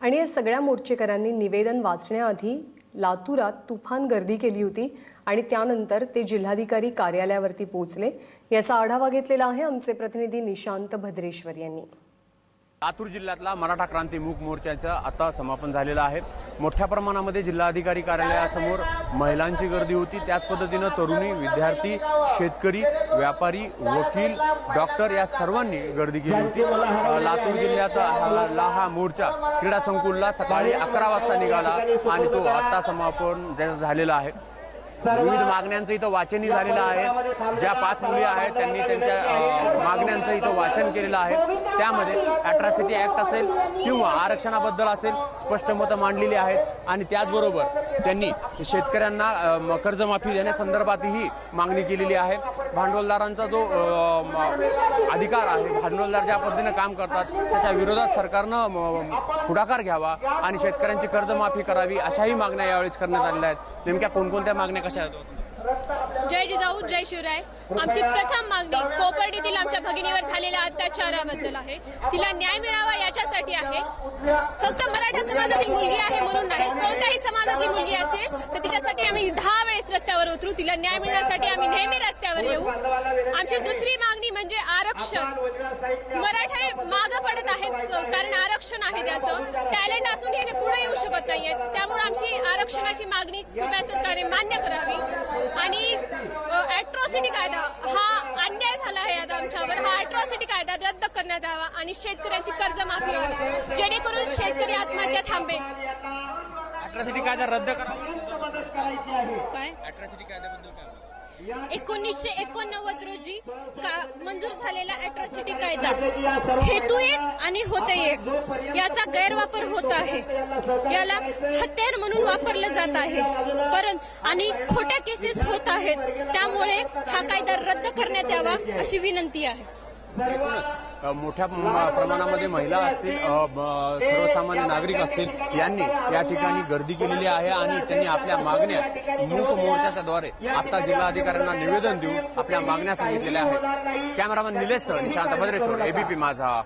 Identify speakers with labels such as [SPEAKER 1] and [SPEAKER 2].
[SPEAKER 1] आणि या सगळ्या मोर्चेकरांनी निवेदन वाचण्याआधी लातूरात तुफान गर्दी केली होती आणि त्यानंतर ते जिल्हाधिकारी कार्यालयावरती पोहोचले. याचा आढावा घेतलेला आहे आमचे प्रतिनिधी निशांत भद्रेश्वर यांनी.
[SPEAKER 2] लातूर जिल्ह्यातला मराठा क्रांती मूक मोर्चाचं आता समापन झालेलं आहे. मोठ्या प्रमाणामध्ये जिल्हाधिकारी कार्यालयासमोर महिलांची गर्दी होती. त्याच पद्धतीनं तरुणी विद्यार्थी शेतकरी व्यापारी वकील डॉक्टर या सर्वांनी गर्दी केली होती. लातूर जिल्ह्यात हा ला हा मोर्चा क्रीडा संकुलला सकाळी अकरा वाजता निघाला आणि तो आता समापन झालेला आहे. विविध मागण्यांचं इथं वाचनही झालेलं आहे. ज्या पाच मुली आहेत त्यांनी त्यांच्या मागण्यांचं इथं वाचन केलेलं आहे. त्यामध्ये अट्रॉसिटी ऍक्ट असेल किंवा आरक्षणाबद्दल असेल स्पष्ट मतं मांडलेली आहेत. आणि त्याचबरोबर त्यांनी शेतकऱ्यांना कर्जमाफी देण्यासंदर्भातही मागणी केलेली आहे. भांडवलदारांचा जो अधिकार आहे भांडवलदार ज्या पद्धतीनं काम करतात त्याच्या विरोधात सरकारनं पुढाकार घ्यावा आणि शेतकऱ्यांची कर्जमाफी करावी अशाही मागण्या यावेळेस करण्यात आलेल्या आहेत. नेमक्या कोणकोणत्या मागण्या कशा आहेत?
[SPEAKER 3] जय जिजाऊ जय शिवराय. आमची प्रथम मागणी कोपर्डीतील आमच्या भगिनीवर झालेल्या अत्याचाराबद्दल आहे. तिला न्याय मिळावा याच्यासाठी आहे. फक्त मराठा समाजाची मुलगी आहे म्हणून नाही. कोणत्याही समाजाची मुलगी असेल तर तिच्यासाठी आम्ही दहा उतरू तिला न्याय मिळण्यासाठी आम्ही नेहमी रस्त्यावर येऊ. आमची दुसरी मागणी म्हणजे आरक्षण. मराठे मागं पडत आहेत कारण आरक्षण आहे त्याचं. टॅलेंट असून हे पुढे येऊ शकत नाहीये. त्यामुळे आमची आरक्षणाची मागणी कृपया सरकारने मान्य करावी. आणि अॅट्रॉसिटी कायदा हा अन्याय झाला आहे आता आमच्यावर. हा अॅट्रॉसिटी कायदा रद्द करण्यात यावा आणि शेतकऱ्यांची कर्जमाफी व्हावी. जेणेकरून शेतकरी आत्महत्या थांबेल.
[SPEAKER 2] अट्रॉसिटी कायदा रद्द करावा.
[SPEAKER 4] काय?
[SPEAKER 2] अट्रॉसिटी कायद्याबद्दल काय
[SPEAKER 4] एकोणीसशे एकोणनव्वद रोजी का मंजूर झालेला अॅट्रॉसिटी कायदा हेतू एक आणि होते एक. याचा गैरवापर होत आहे. याला हत्यार म्हणून वापरलं जात आहे. परंतु आणि खोट्या केसेस होत आहेत. त्यामुळे हा कायदा रद्द करण्यात यावा अशी विनंती आहे.
[SPEAKER 2] मोठ्या प्रमाणामध्ये महिला असतील सर्वसामान्य नागरिक असतील यांनी या ठिकाणी गर्दी केलेली आहे आणि त्यांनी आपल्या मागण्या मूक मोर्चाच्या द्वारे आता जिल्हाधिकाऱ्यांना निवेदन देऊन आपल्या मागण्या सांगितलेल्या आहेत. कॅमेरामन निलेश सह निशांत भद्रेश्वर एबीपी माझा.